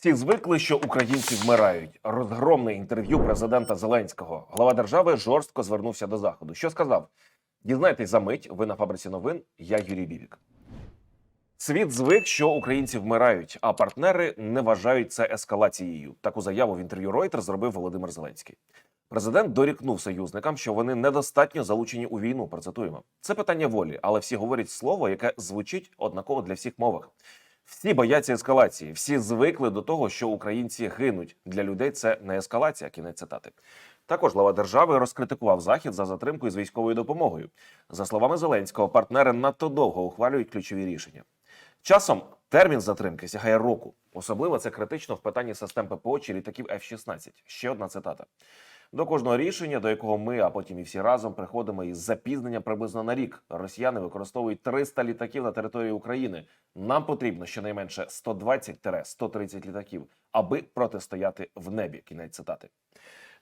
Всі звикли, що українці вмирають. Розгромне інтерв'ю президента Зеленського. Глава держави жорстко звернувся до заходу. Що сказав? Дізнайтесь за мить. Ви на фабриці новин. Я Юрій Бібік. Світ звик, що українці вмирають, а партнери не вважають це ескалацією. Таку заяву в інтерв'ю Reuters зробив Володимир Зеленський. Президент дорікнув союзникам, що вони недостатньо залучені у війну. Процитуємо. Це питання волі, але всі говорять слово, яке звучить однаково для всіх мовах. Всі бояться ескалації, всі звикли до того, що українці гинуть. Для людей це не ескалація. Кінець цитати. Також глава держави розкритикував захід за затримкою з військовою допомогою. За словами Зеленського, партнери надто довго ухвалюють ключові рішення. Часом термін затримки сягає року. Особливо це критично в питанні систем ППО чи літаків F-16. Ще одна цитата. До кожного рішення, до якого ми, а потім і всі разом приходимо із запізненням приблизно на рік. Росіяни використовують 300 літаків на території України. Нам потрібно щонайменше 120-130 літаків, аби протистояти в небі. Кінець цитати.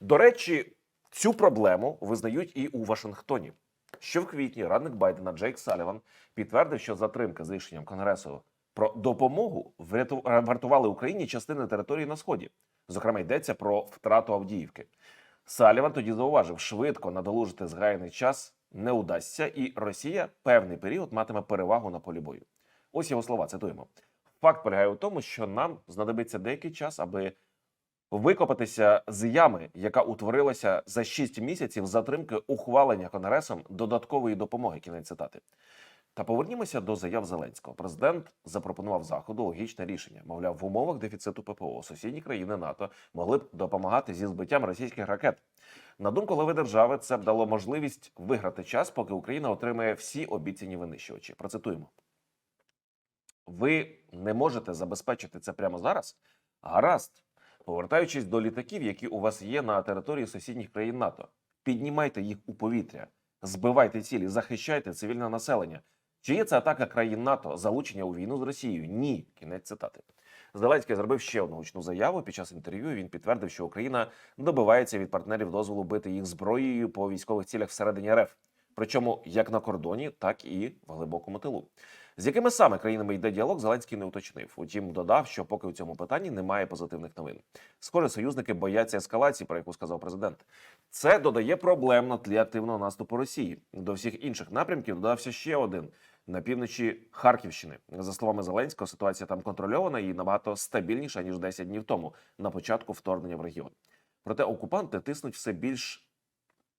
До речі, цю проблему визнають і у Вашингтоні. Що в квітні радник Байдена Джейк Саліван підтвердив, що затримка з рішенням Конгресу про допомогу вряту- вартували Україні частини території на сході. Зокрема, йдеться про втрату Авдіївки. Саліван тоді зауважив, швидко надолужити згаяний час не удасться, і Росія певний період матиме перевагу на полі бою. Ось його слова. Цитуємо. Факт полягає у тому, що нам знадобиться деякий час, аби викопатися з ями, яка утворилася за 6 місяців затримки ухвалення конгресом додаткової допомоги. Кінець цитати. Та повернімося до заяв Зеленського. Президент запропонував заходу логічне рішення. Мовляв, в умовах дефіциту ППО сусідні країни НАТО могли б допомагати зі збиттям російських ракет. На думку глави держави, це б дало можливість виграти час, поки Україна отримає всі обіцяні винищувачі. Процитуємо. Ви не можете забезпечити це прямо зараз? Гаразд. Повертаючись до літаків, які у вас є на території сусідніх країн НАТО, піднімайте їх у повітря, збивайте цілі, захищайте цивільне населення. Чи є це атака країн НАТО, залучення у війну з Росією? Ні. Кінець цитати. Зеленський зробив ще одну гучну заяву. Під час інтерв'ю він підтвердив, що Україна добивається від партнерів дозволу бити їх зброєю по військових цілях всередині РФ. Причому як на кордоні, так і в глибокому тилу. З якими саме країнами йде діалог, Зеленський не уточнив. Утім, додав, що поки у цьому питанні немає позитивних новин. Схоже, союзники бояться ескалації, про яку сказав президент. Це додає проблем на тлі активного наступу Росії. До всіх інших напрямків додався ще один на півночі Харківщини. За словами Зеленського, ситуація там контрольована і набагато стабільніша ніж 10 днів тому на початку вторгнення в регіон. Проте окупанти тиснуть все більш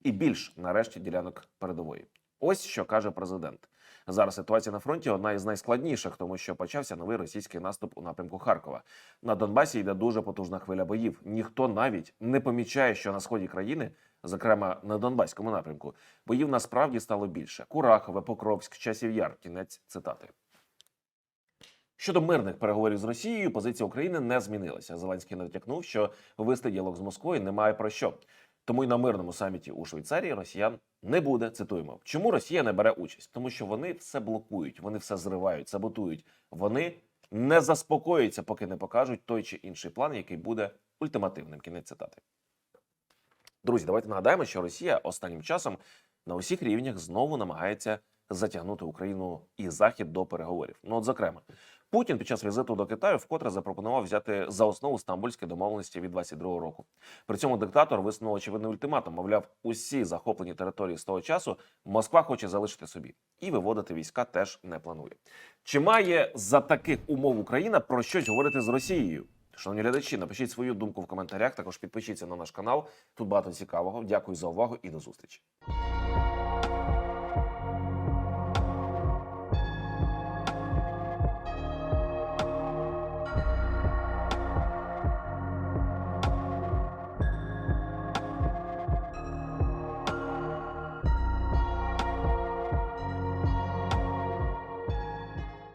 і більш нарешті ділянок передової. Ось що каже президент. Зараз ситуація на фронті одна із найскладніших, тому що почався новий російський наступ у напрямку Харкова. На Донбасі йде дуже потужна хвиля боїв. Ніхто навіть не помічає, що на сході країни, зокрема на Донбаському напрямку, боїв насправді стало більше. Курахове, Покровськ, Часів Яр. Кінець цитати. Щодо мирних переговорів з Росією, позиція України не змінилася. Зеленський натякнув, що вести діалог з Москвою немає про що. Тому й на мирному саміті у Швейцарії росіян не буде. Цитуємо, чому Росія не бере участь? Тому що вони все блокують, вони все зривають, саботують. Вони не заспокоюються, поки не покажуть той чи інший план, який буде ультимативним. Кінець цитати. Друзі, давайте нагадаємо, що Росія останнім часом на усіх рівнях знову намагається затягнути Україну і Захід до переговорів. Ну, от, зокрема, Путін під час візиту до Китаю вкотре запропонував взяти за основу стамбульські домовленості від 22 року. При цьому диктатор висунув очевидний ультиматум. Мовляв, усі захоплені території з того часу Москва хоче залишити собі і виводити війська теж не планує. Чи має за таких умов Україна про щось говорити з Росією? Шановні глядачі, напишіть свою думку в коментарях. Також підпишіться на наш канал. Тут багато цікавого. Дякую за увагу і до зустрічі.